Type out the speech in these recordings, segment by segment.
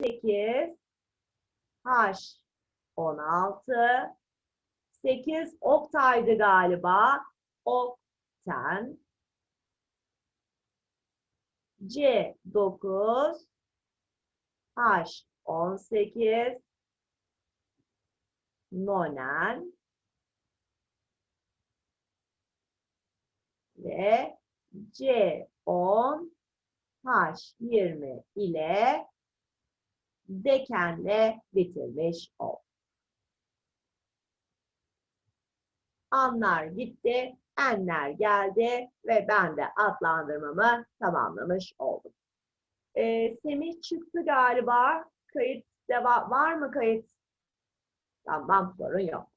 8 H 16 8 oktaydı galiba. Okten. C 9 H 18 nonen ve C 10 H 20 ile dekenle bitirmiş olduk. Anlar gitti, enler geldi ve ben de adlandırmamı tamamlamış oldum. Ee, Semih çıktı galiba. Kayıt deva var mı kayıt? Tamam sorun yok.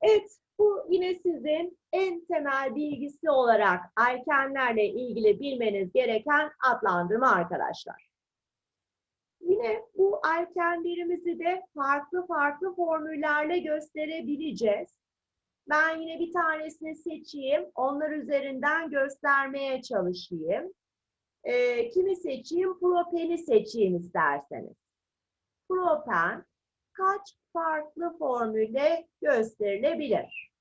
Evet bu yine sizin en temel bilgisi olarak erkenlerle ilgili bilmeniz gereken adlandırma arkadaşlar. Yine bu erkenlerimizi de farklı farklı formüllerle gösterebileceğiz. Ben yine bir tanesini seçeyim. Onlar üzerinden göstermeye çalışayım. Ee, kimi seçeyim? Propeni seçeyim isterseniz. Propen kaç farklı formülle gösterilebilir?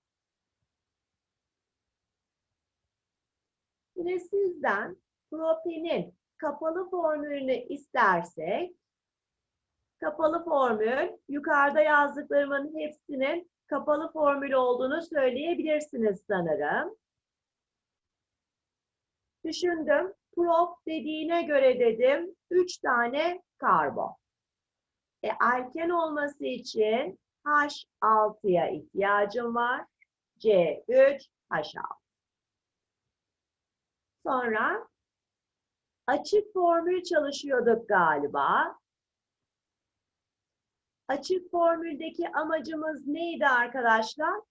Yine sizden propenin kapalı formülünü istersek, kapalı formül, yukarıda yazdıklarımın hepsinin kapalı formül olduğunu söyleyebilirsiniz sanırım. Düşündüm. Prop dediğine göre dedim 3 tane karbon. E, erken olması için H6'ya ihtiyacım var. C3, H6. Sonra açık formül çalışıyorduk galiba. Açık formüldeki amacımız neydi arkadaşlar?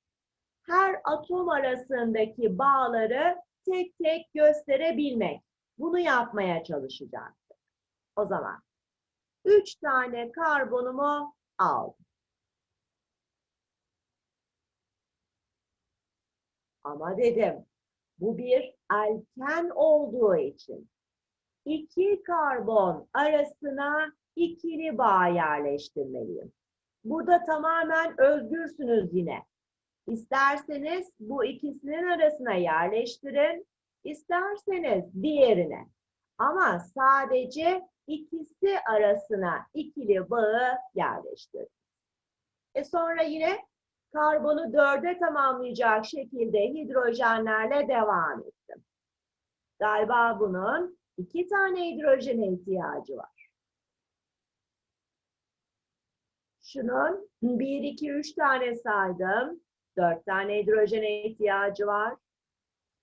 Her atom arasındaki bağları tek tek gösterebilmek. Bunu yapmaya çalışacaktık. O zaman 3 tane karbonumu aldım. Ama dedim bu bir alken olduğu için iki karbon arasına ikili bağ yerleştirmeliyim. Burada tamamen özgürsünüz yine. İsterseniz bu ikisinin arasına yerleştirin, isterseniz diğerine. Ama sadece ikisi arasına ikili bağı yerleştirin. E sonra yine karbonu dörde tamamlayacak şekilde hidrojenlerle devam ettim. Galiba bunun iki tane hidrojene ihtiyacı var. Şunun 1, 2, 3 tane saydım. 4 tane hidrojene ihtiyacı var.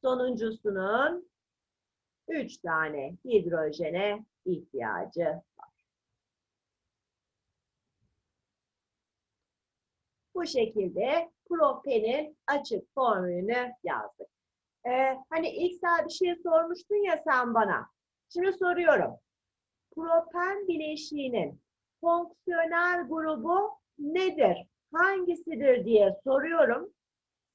Sonuncusunun 3 tane hidrojene ihtiyacı var. Bu şekilde propenin açık formülünü yazdık. Ee, hani ilk bir şey sormuştun ya sen bana. Şimdi soruyorum. Propen bileşiğinin fonksiyonel grubu nedir? Hangisidir diye soruyorum.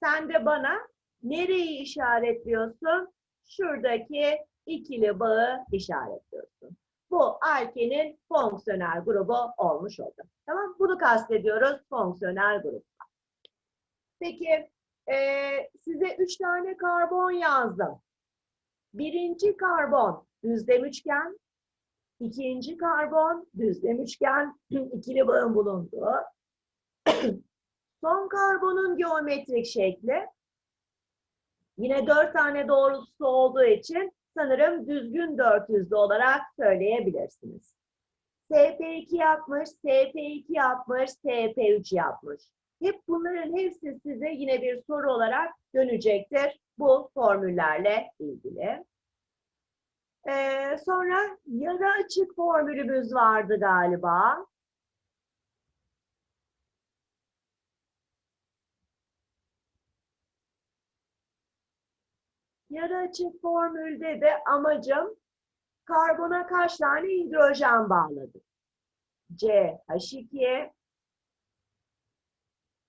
Sen de bana nereyi işaretliyorsun? Şuradaki ikili bağı işaretliyorsun. Bu alkenin fonksiyonel grubu olmuş oldu. Tamam Bunu kastediyoruz fonksiyonel grup. Peki e, size üç tane karbon yazdım. Birinci karbon düzlem üçgen, ikinci karbon düzlem üçgen, ikili bağın bulunduğu. Son karbonun geometrik şekli yine dört tane doğrultusu olduğu için sanırım düzgün 400'lü olarak söyleyebilirsiniz. SP2 yapmış, SP2 yapmış, SP3 yapmış. Hep bunların hepsi size yine bir soru olarak dönecektir bu formüllerle ilgili. Ee, sonra yarı açık formülümüz vardı galiba. Yarı açık formülde de amacım karbona kaç tane hidrojen bağladım? C H2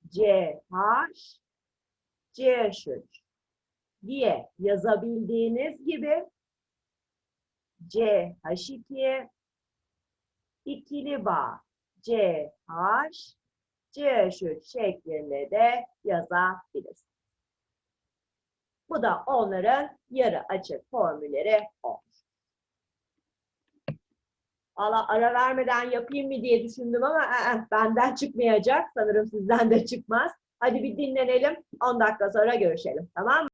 CH CH3 diye yazabildiğiniz gibi CH2 ikili bağ CH CH3 şeklinde de yazabiliriz. Bu da onların yarı açık formülleri olmuş. Valla ara vermeden yapayım mı diye düşündüm ama ı-ı, benden çıkmayacak. Sanırım sizden de çıkmaz. Hadi bir dinlenelim. 10 dakika sonra görüşelim. Tamam mı?